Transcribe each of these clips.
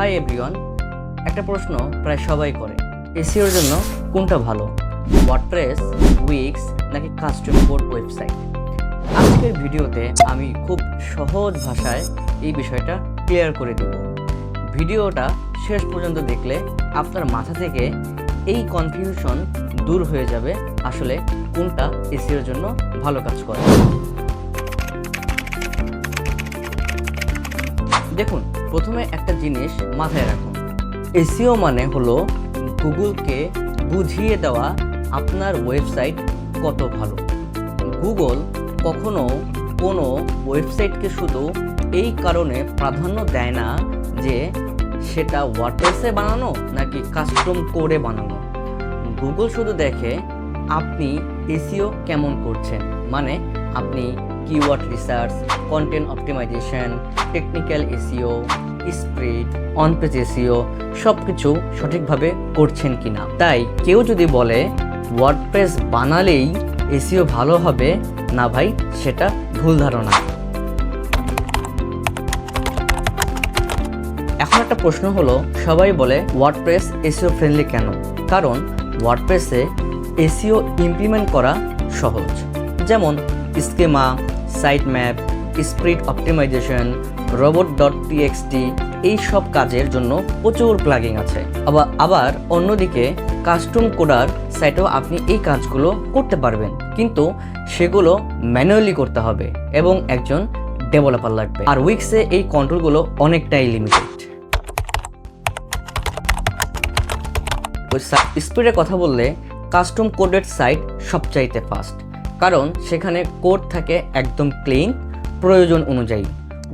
Hi everyone একটা প্রশ্ন প্রায় সবাই করে। এসিওর জন্য কোনটা ভালো? ওয়ার্ডপ্রেস উইক্স নাকি কাস্টম কোড ওয়েবসাইট আজকের ভিডিওতে আমি খুব সহজ ভাষায় এই বিষয়টা ক্লিয়ার করে দিব। ভিডিওটা শেষ পর্যন্ত দেখলে আপনার মাথা থেকে এই কনফিউশন দূর হয়ে যাবে আসলে কোনটা এসিওর জন্য ভালো কাজ করে। দেখুন, প্রথমে একটা জিনিস মাথায় রাখুন এসিও মানে হলো গুগলকে বুঝিয়ে দেওয়া আপনার ওয়েবসাইট কত ভালো। গুগল কখনো কোনো ওয়েবসাইটকে শুধু এই কারণে প্রাধান্য দেয় না যে সেটা ওয়ার্ডপ্রেসে বানানো নাকি কাস্টম কোডে বানানো। গুগল শুধু দেখে আপনি এসিও কেমন করছেন। মানে আপনি keyword research content optimization technical SEO speed on সব কিছু সঠিকভাবে করছেন কিনা। তাই কেউ যদি বলে ওয়ার্ডপ্রেস বানালেই এসিও ভালো হবে, না ভাই, সেটা ভুল ধারণা। এখন একটা প্রশ্ন হলো, সবাই বলে ওয়ার্ডপ্রেস এসিও ফ্রেন্ডলি কেন? কারণ ওয়ার্ডপ্রেসে এসিও ইমপ্লিমেন্ট করা সহজ। যেমন, schema sitemap speed optimization robot dot TXT এই সব কাজের জন্য প্রচুর প্লাগিং আছে। আবার আবার অন্যদিকে কাস্টম কোডার সাইটেও আপনি এই কাজগুলো করতে পারবেন। কিন্তু সেগুলো ম্যানুয়ালি করতে হবে এবং একজন ডেভেলপার লাগবে। আর উইক্সে এই কন্ট্রোলগুলো অনেকটাই লিমিটেড স্পিডের কথা বললে কাস্টম কোডেড সাইট সবচাইতে ফাস্ট কারণ সেখানে কোড থাকে একদম ক্লিন প্রয়োজন অনুযায়ী।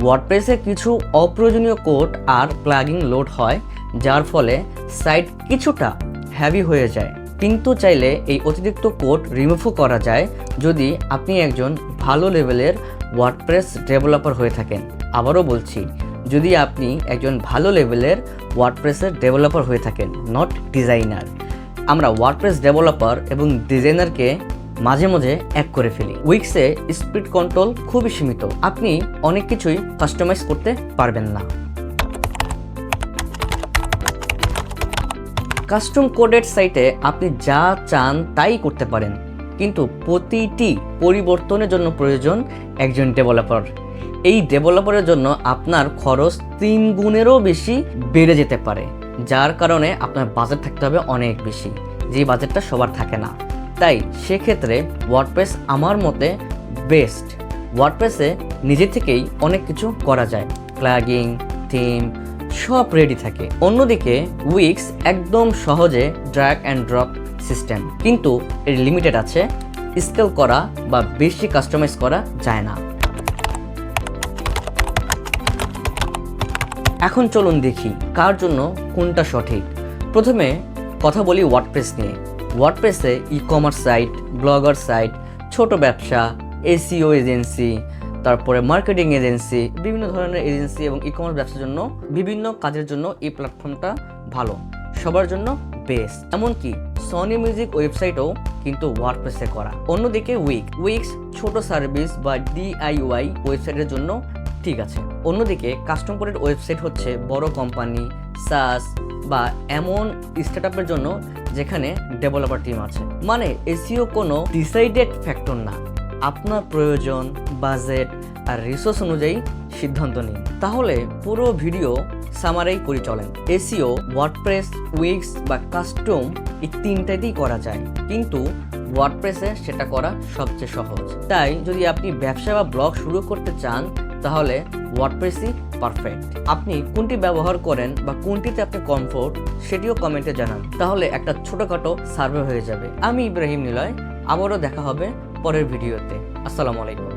ওয়ার্ডপ্রেসে কিছু অপ্রয়োজনীয় কোড আর প্লাগিং লোড হয়, যার ফলে সাইট কিছুটা হ্যাভি হয়ে যায়। কিন্তু চাইলে এই অতিরিক্ত কোড রিমুভও করা যায় যদি আপনি একজন ভালো লেভেলের ওয়ার্ডপ্রেস ডেভেলপার হয়ে থাকেন। আবারও বলছি, যদি আপনি একজন ভালো লেভেলের ওয়ার্ডপ্রেসের ডেভেলপার হয়ে থাকেন নট ডিজাইনার আমরা ওয়ার্ডপ্রেস ডেভেলপার এবং ডিজাইনারকে মাঝে মাঝে এক করে ফেলি। উইক্সে স্পিড কন্ট্রোল খুবই সীমিত। আপনি অনেক কিছুই কাস্টমাইজ করতে পারবেন না। কাস্টম কোডেড সাইটে আপনি যা চান তাই করতে পারেন। কিন্তু প্রতিটি পরিবর্তনের জন্য প্রয়োজন একজন ডেভেলপার এই ডেভেলপারের জন্য আপনার খরচ তিন গুণেরও বেশি বেড়ে যেতে পারে। যার কারণে আপনার বাজেট থাকতে হবে অনেক বেশি। যে বাজেটটা সবার থাকে না। তাই সেক্ষেত্রে ওয়ার্ডপ্রেস আমার মতে বেস্ট ওয়ার্ডপ্রেসে নিজে থেকেই অনেক কিছু করা যায়। প্লাগিং থিম সব রেডি থাকে। অন্যদিকে উইক্স একদম সহজে ড্র্যাগ অ্যান্ড ড্রপ সিস্টেম কিন্তু এর লিমিটেড আছে। স্কেল করা বা বেশি কাস্টমাইজ করা যায় না। এখন চলুন দেখি কার জন্য কোনটা সঠিক। প্রথমে কথা বলি ওয়ার্ডপ্রেস নিয়ে। ওয়ার্ডপ্রেসে e commerce site blogger site ছোট ব্যবসা এসিও এজেন্সি তারপরে মার্কেটিং এজেন্সি বিভিন্ন ধরনের এজেন্সি এবং ই কমার্স ব্যবসার জন্য বিভিন্ন কাজের জন্য এই প্ল্যাটফর্মটা ভালো, সবার জন্য বেস্ট এমনকি সনি মিউজিক ওয়েবসাইটও কিন্তু ওয়ার্ডপ্রেসে করা। অন্যদিকে উইক উইক্স ছোট সার্ভিস বা ডিআইওয়াই ওয়েবসাইটের জন্য ঠিক আছে। অন্যদিকে কাস্টম কোডেড ওয়েবসাইট হচ্ছে বড় কোম্পানি সাস বা এমন স্টার্ট জন্য যেখানে ডেভেলপার টিম আছে। মানে এসিও কোনো ডিসাইডেড ফ্যাক্টর না। আপনার প্রয়োজন বাজেট আর রিসোর্স অনুযায়ী সিদ্ধান্ত নিন। তাহলে পুরো ভিডিও সামারাই করে চলেন। এসিও ওয়ার্ডপ্রেস উইক্স বা কাস্টম এই তিনটাতেই করা যায়। কিন্তু ওয়ার্ডপ্রেসে সেটা করা সবচেয়ে সহজ। তাই যদি আপনি ব্যবসা বা ব্লগ শুরু করতে চান, তাহলে ওয়ার্ডপ্রেসই পারফেক্ট আপনি কোনটি ব্যবহার করেন বা কোনটিতে আপনি কমফোর্ট সেটিও কমেন্টে জানান। তাহলে একটা ছোটোখাটো সার্ভে হয়ে যাবে। আমি ইব্রাহিম নিলয়, আবারও দেখা হবে পরের ভিডিওতে আসসালামু আলাইকুম।